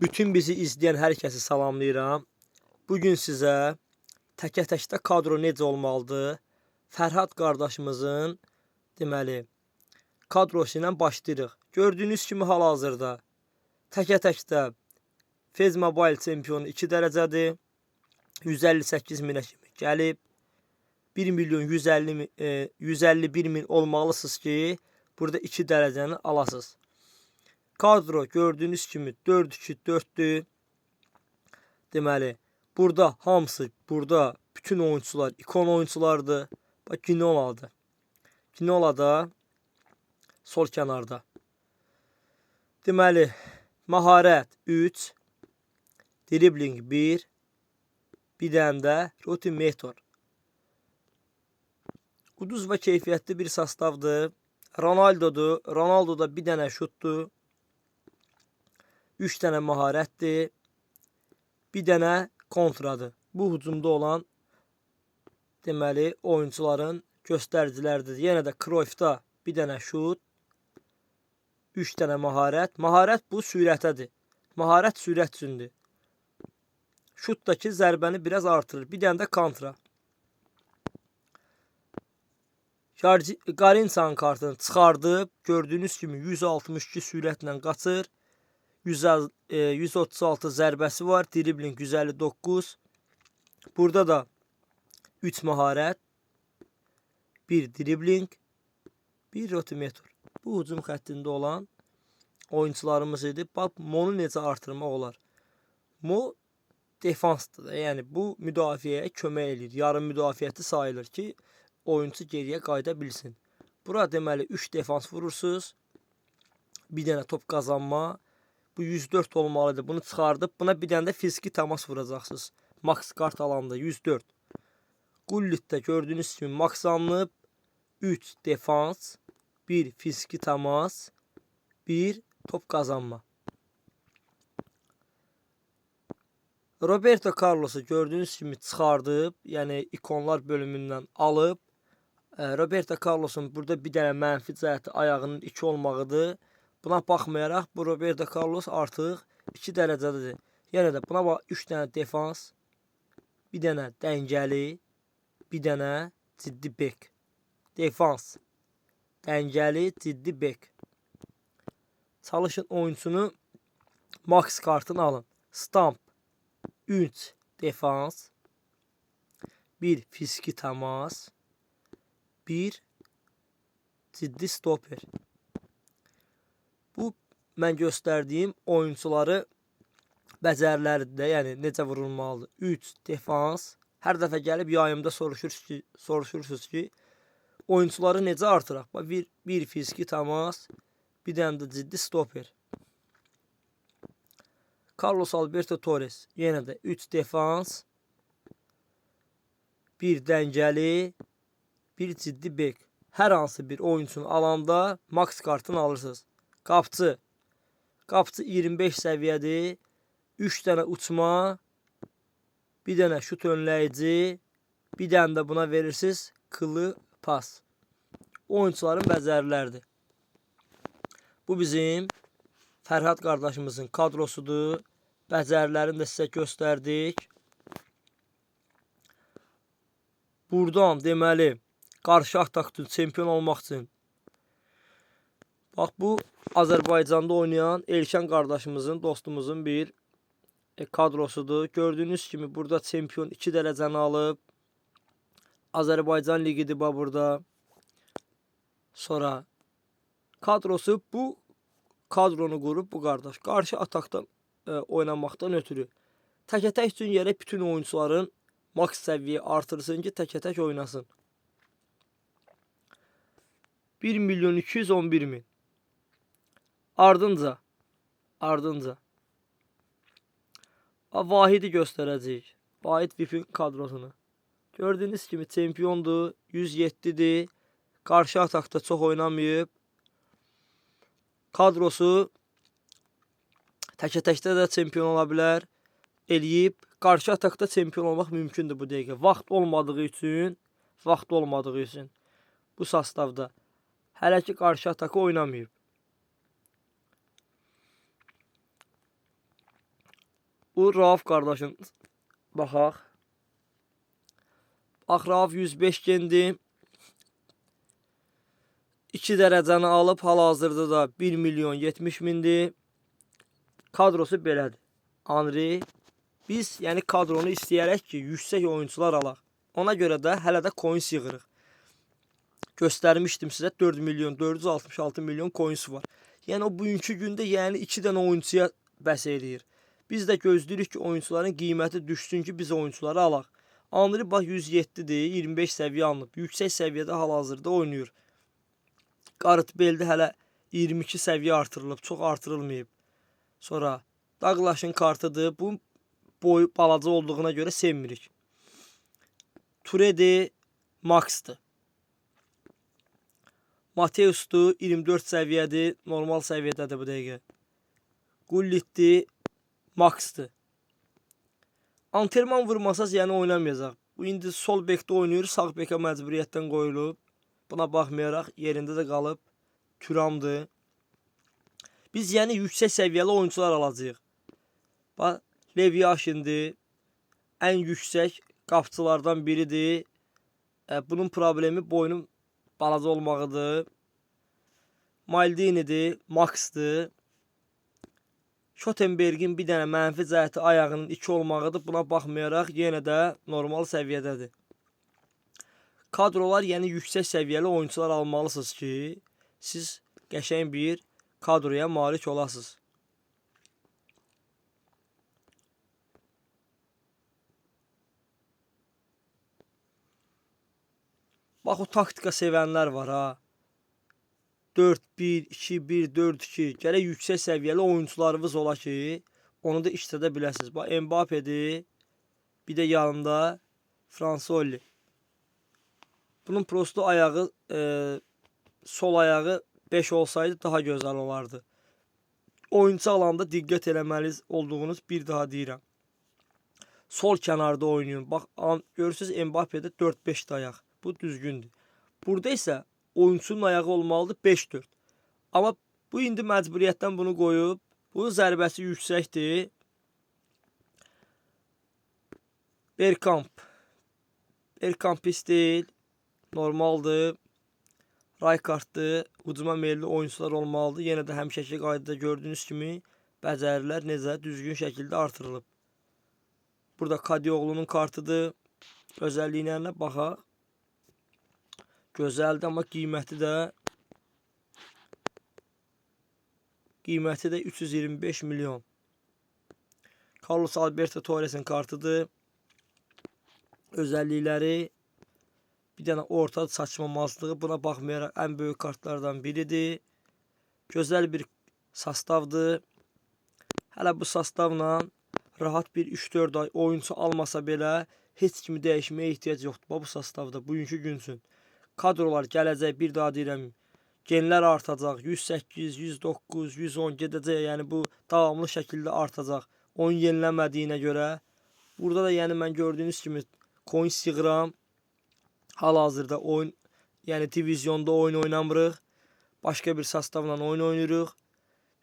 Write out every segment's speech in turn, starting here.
Bütün bizi izleyen hər kəsi salamlayıram. Bugün sizə təkə-təkdə kadro necə olmalıdır? Fərhad qardaşımızın deməli kadrosu ilə başlayırıq. Gördüyünüz kimi hal-hazırda təkə-təkdə Fez Mobile çempionu 2 dərəcədir. 158 minə kimi gəlib. 1 milyon 150 min, e, 151 min olmalısınız ki, burada 2 dərəcəni alasınız. Kadro gördüyünüz kimi 4-2-4-dür. Deməli, burada hamısı, burada bütün oyuncular ikon oyunculardır. Bax Ginola'dır. Ginola da sol kənarda. Deməli, maharət 3, dribling 1, bir dənə də rutin metor. Uduz və keyfiyyətli bir sastavdır. Ronaldo'dur. Ronaldo'da bir dənə şutdur. 3 dənə maharətdir. Bir dənə kontradır. Bu hücumda olan deməli oyuncuların göstəriciləridir. Yenə də Cruyff'da bir dənə şut, 3 dənə maharət. Maharət bu sürətədir. Maharət sürət üçündür. Şutdakı zərbəni biraz artırır. Bir dənə də kontra. Garinsan kartını çıxardıb, gördüyünüz kimi 162 sürətlə qaçır. 100 e, 136 zərbəsi var. Dribling 159. Burada da 3 maharət, 1 dribling, 1 rotimetor. Bu hücum xəttində olan oyuncularımız idi. Bax, Mo'nu necə artırmaq olar? Mo defansdır. Yəni bu müdafiəyə kömək eləyir. Yarım müdafiəti sayılır ki, oyuncu geriyə qayıda bilsin. Bura deməli 3 defans vurursunuz. Bir dənə top qazanma. Bu 104 olmalıdır. Bunu çıxardıb buna bir dənə də fiziki təmas vuracaqsınız. Max kart alanda 104. Gullitdə gördüyünüz kimi max alınıb. 3 defans, 1 fiziki təmas, 1 top qazanma. Roberto Carlos'u gördüyünüz kimi çıxardıb, yəni ikonlar bölümündən alıb. E, Roberto Carlos'un burada bir dənə mənfi cəhəti ayağının 2 olmağıdır. Buna baxmayaraq bu Roberto Carlos artıq 2 dərəcədədir. Yenə də buna bax 3 dənə defans, bir dənə dəngəli, bir dənə ciddi bek. Defans. Dəngəli, ciddi bek. Çalışın oyuncunu max kartını alın. Stamp 3 defans 1 fiziki təmas 1 ciddi stoper. Mən göstərdiyim oyuncuları bəcəriləridir, yəni necə vurulmalıdır. 3 defans. Hər dəfə gəlib yayımda soruşursunuz ki, soruşursunuz ki, oyuncuları necə artıraq? Bax bir, bir fiziki təmas, bir dənə də ciddi stoper. Carlos Alberto Torres yenə də 3 defans, bir dəngəli, bir ciddi bek. Hər hansı bir oyuncunu alanda max kartını alırsınız. Qapçı. Qapçı 25 səviyyədir. 3 dənə uçma, bir dənə şut önləyici, bir dənə də buna verirsiniz kılı pas. Oyuncuların bəzərləridir. Bu bizim Fərhad qardaşımızın kadrosudur. Bəcərlərini də sizə göstərdik. Buradan deməli qarşı atak üçün çempion olmaq üçün Bax bu Azərbaycanda oynayan Elşən qardaşımızın, dostumuzun bir e, kadrosudur. Gördüyünüz kimi burada çempion 2 dərəcəni alıb. Azərbaycan ligidir bax burada. Sonra kadrosu bu kadronu qurub bu qardaş. Qarşı atakdan e, oynamaqdan ötürü təkə-tək üçün yerə bütün oyuncuların maks səviyyə artırsın ki, təkə-tək oynasın. 1 milyon 211 min. Ardınca ardınca Vahidi göstərəcəyik. Vahid VIP'in kadrosunu. Gördüyünüz kimi çempiondur, 107-dir. Qarşı atakda çox oynamayıb. Kadrosu təkə-təkdə də çempion ola bilər. Eləyib. Qarşı atakda çempion olmaq mümkündür bu dəqiqə. Vaxt olmadığı üçün, vaxt olmadığı üçün bu sastavda hələ ki qarşı ataka oynamayıb. Bu Rauf qardaşım. Baxaq. Bax Rauf 105 gendi. 2 dərəcəni alıb hal-hazırda da 1 milyon 70 mindir. Kadrosu belədir. Henry biz yəni kadronu istəyərək ki, yüksək oyunçular alaq. Ona görə də hələ də coin yığırıq. Göstərmişdim sizə 4 milyon 466 milyon coinsi var. Yəni o bugünkü gündə yəni 2 dənə oyunçuya bəs eləyir. Biz də gözləyirik ki, oyunçuların qiyməti düşsün ki, biz oyunçuları alaq. Henry bax 107-dir, 25 səviyyə alınıb. Yüksək səviyyədə hal-hazırda oynayır. Gareth Bale-də hələ 22 səviyyə artırılıb, çox artırılmayıb. Sonra Douglas'ın kartıdır. Bu boy balaca olduğuna görə sevmirik. Turedi Max'dır. Mateus'dur 24 səviyyədir. Normal səviyyədədir bu dəqiqə. Gullit'dir. Max'dır. Anterman vurmasaz yəni oynamayacaq. Bu indi sol bekdə oynayır, sağ bekə məcburiyyətdən qoyulub. Buna baxmayaraq yerində də qalıb. Turamdır. Biz yəni yüksək səviyyəli oyunçular alacağıq. Bax, Levi Yashindir. Ən yüksək qapçılardan biridir. E, bunun problemi boynun balaca olmağıdır. Maldini'dir, Max'dır. Schottenbergin bir dənə mənfi cəhəti ayağının 2 olmağıdır. Buna baxmayaraq yenə də normal səviyyədədir. Kadrolar, yəni yüksək səviyyəli oyunçular almalısınız ki, siz qəşəng bir kadroya malik olasınız. Bax o taktika sevənlər var ha. 4-1, 2-1, 4-2. Gərək yüksək səviyyəli oyunçularınız ola ki, onu da işlədə biləsiniz. Bax Mbappe-dir. Bir də yanında Fransoli. Bunun prosto ayağı, e, sol ayağı 5 olsaydı daha gözəl olardı. Oyuncu alanda diqqət eləməli olduğunuz bir daha deyirəm. Sol kənarda oynayın. Bax görürsüz Mbappe-də 4-5 də ayaq. Bu düzgündür. Burada isə oyunçunun ayağı olmalıdır 5-4. Amma bu indi məcburiyyətdən bunu qoyub. Bunun zərbəsi yüksəkdir. Bergkamp. Bergkamp pis deyil. Normaldır. Rijkaarddır. Ucuma meyilli oyuncular olmalıdır. Yenə də həmişəki qaydada gördüyünüz kimi bəcərilər necə düzgün şəkildə artırılıb. Burada Kadioğlu'nun kartıdır. Özəlliklərinə baxaq. Gözəldir, amma qiyməti də qiyməti də 325 milyon. Carlos Alberto Torres'in kartıdır. Özəllikləri bir dənə orta saçmamazlığı buna baxmayaraq ən böyük kartlardan biridir. Gözəl bir sastavdır. Hələ bu sastavla rahat bir 3-4 ay oyuncu almasa belə heç kimi dəyişməyə ehtiyac yoxdur. Bu sastavda bugünkü gün üçün kadrolar gələcək bir daha deyirəm. Genlər artacaq. 108, 109, 110 gedəcək. Yəni bu davamlı şəkildə artacaq. Oyun yenilənmədiyinə görə burada da yəni mən gördüyünüz kimi coin yığıram. Hal-hazırda oyun yəni divizionda oyun oynamırıq. Başqa bir sastavla oyun oynayırıq.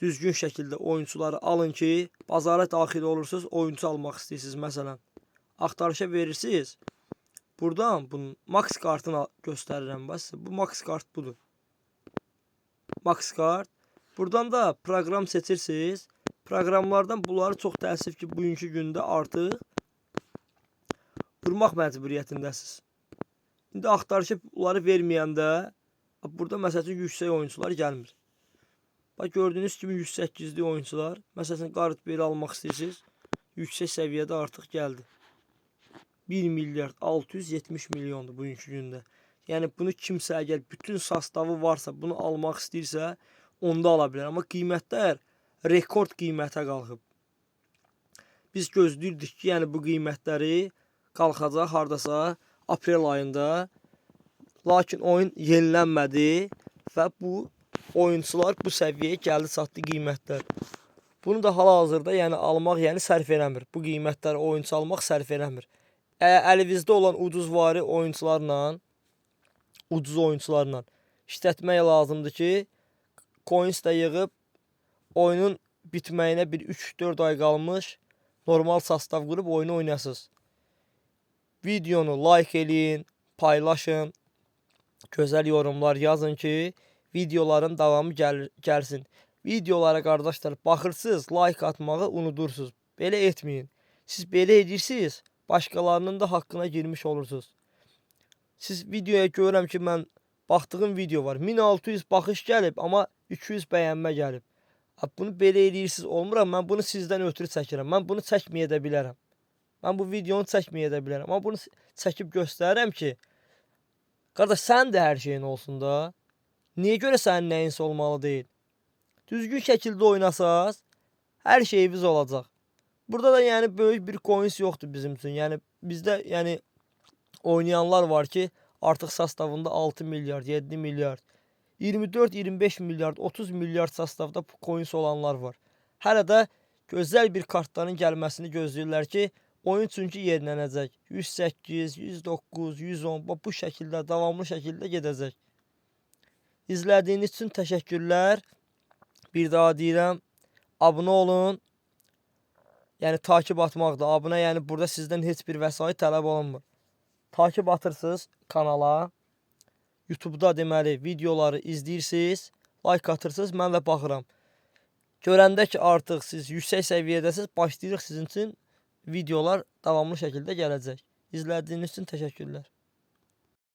Düzgün şəkildə oyunçuları alın ki, bazara daxil olursunuz, oyuncu almaq istəyirsiniz məsələn. Axtarışa verirsiniz. Buradan bunun max kartını bax sizə. Bu max kart budur. Max kart. Buradan da proqram seçirsiniz. Proqramlardan bunları çox təəssüf ki, bugünkü gündə artıq vurmaq məcburiyyətindəsiz. İndi axtarışa bunları verməyəndə burada məsəl üçün yüksək oyunçular gəlmir. Bax gördüyünüz kimi 108-li oyunçular, məsələn Gareth Bale almaq istəyirsiniz, yüksək səviyyədə artıq gəldi. 1 milyard 670 milyondur bugünkü gündə. Yəni bunu kimsə əgər bütün sastavı varsa, bunu almaq istəyirsə, onda ala bilər. Amma qiymətlər rekord qiymətə qalxıb. Biz gözləyirdik ki, yəni bu qiymətləri qalxacaq hardasa aprel ayında. Lakin oyun yenilənmədi və bu oyunçular bu səviyyəyə gəldi çatdı qiymətlər. Bunu da hal-hazırda yəni almaq, yəni sərf eləmir. Bu qiymətlərə oyunçu almaq sərf eləmir. Əlinizdə olan ucuzvari oyunçularla, ucuz oyunçularla işlətmək lazımdır ki, coins də yığıb oyunun bitməyinə bir 3-4 ay qalmış normal sastav qurub oyunu oynasınız. Videonu like eləyin, paylaşın. Gözəl yorumlar yazın ki, videoların davamı gəl gəlsin. Videolara qardaşlar baxırsınız, like atmağı unudursunuz. Belə etməyin. Siz belə edirsiniz, başqalarının da haqqına girmiş olursunuz. Siz videoya görürəm ki, mən baxdığım video var. 1600 baxış gəlib, amma 200 bəyənmə gəlib. Bunu belə eləyirsiniz, olmuram. Mən bunu sizdən ötürü çəkirəm. Mən bunu çəkməyə də bilərəm. Mən bu videonu çəkməyə də bilərəm. Amma bunu çəkib göstərirəm ki, qardaş sənin də hər şeyin olsun da. Niyə görə sənin nəyinsə olmalı deyil? Düzgün şəkildə oynasaz, hər şeyimiz olacaq. Burada da yəni böyük bir coins yoxdur bizim üçün. Yəni bizdə yəni oynayanlar var ki, artıq sastavında 6 milyard, 7 milyard, 24, 25 milyard, 30 milyard sastavda coins olanlar var. Hələ də gözəl bir kartların gəlməsini gözləyirlər ki, oyun çünki yenilənəcək. 108, 109, 110 bax bu şəkildə davamlı şəkildə gedəcək. İzlədiyiniz üçün təşəkkürlər. Bir daha deyirəm, abunə olun. Yəni takib atmaq da, abunə, yəni burada sizdən heç bir vəsait tələb olunmur. Takib atırsınız kanala. YouTube-da deməli videoları izləyirsiniz, like atırsınız, mən də baxıram. Görəndə ki, artıq siz yüksək səviyyədəsiz, başlayırıq sizin üçün videolar davamlı şəkildə gələcək. İzlədiyiniz üçün təşəkkürlər.